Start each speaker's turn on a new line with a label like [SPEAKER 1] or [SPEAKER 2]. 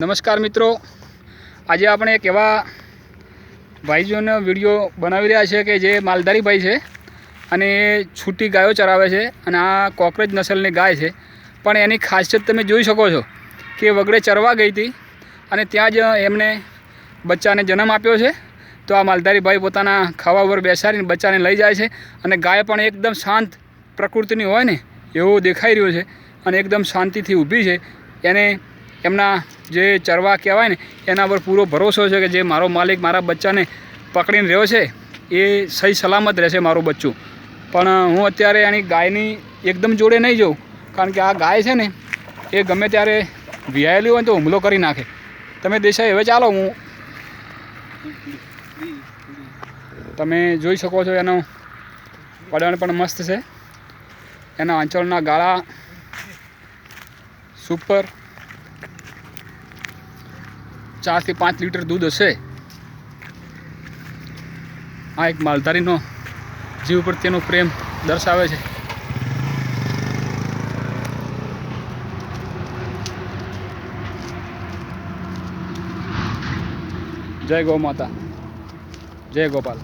[SPEAKER 1] નમસ્કાર મિત્રો. આજે આપણે એક એવા ભાઈજીઓનો વીડિયો બનાવી રહ્યા છે કે જે માલધારી ભાઈ છે અને એ છૂટી ગાયો ચરાવે છે અને આ કોકરેજ નસલની ગાય છે. પણ એની ખાસિયત તમે જોઈ શકો છો કે વગડે ચરવા ગઈ હતી અને ત્યાં જ એમને બચ્ચાને જન્મ આપ્યો છે. તો આ માલધારી ભાઈ પોતાના ખાવા ઉપર બેસાડીને બચ્ચાને લઈ જાય છે અને ગાય પણ એકદમ શાંત પ્રકૃતિની હોય ને એવું દેખાઈ રહ્યું છે અને એકદમ શાંતિથી ઊભી છે. એને એમના જે ચરવા કહેવાય ને, એના પર પૂરો ભરોસો છે કે જે મારો માલિક મારા બચ્ચાને પકડીને રહ્યો છે, એ સહી સલામત રહેશે મારું બચ્ચું. પણ હું અત્યારે આની ગાયની એકદમ જોડે નહીં જાઉં, કારણ કે આ ગાય છે ને, એ ગમે ત્યારે વિહાયેલી હોય તો હુમલો કરી નાખે. તમે દેસાઈ, હવે ચાલો હું તમે જોઈ શકો છો એનો વળણ પણ મસ્ત છે. એના આંચળના ગાળા સુપર ચારથી પાંચ લીટર દૂધ હશે. આ એક માલધારીનો જીવ પ્રત્યેનો પ્રેમ દર્શાવે છે. જય ગૌ માતા. જય ગોપાલ.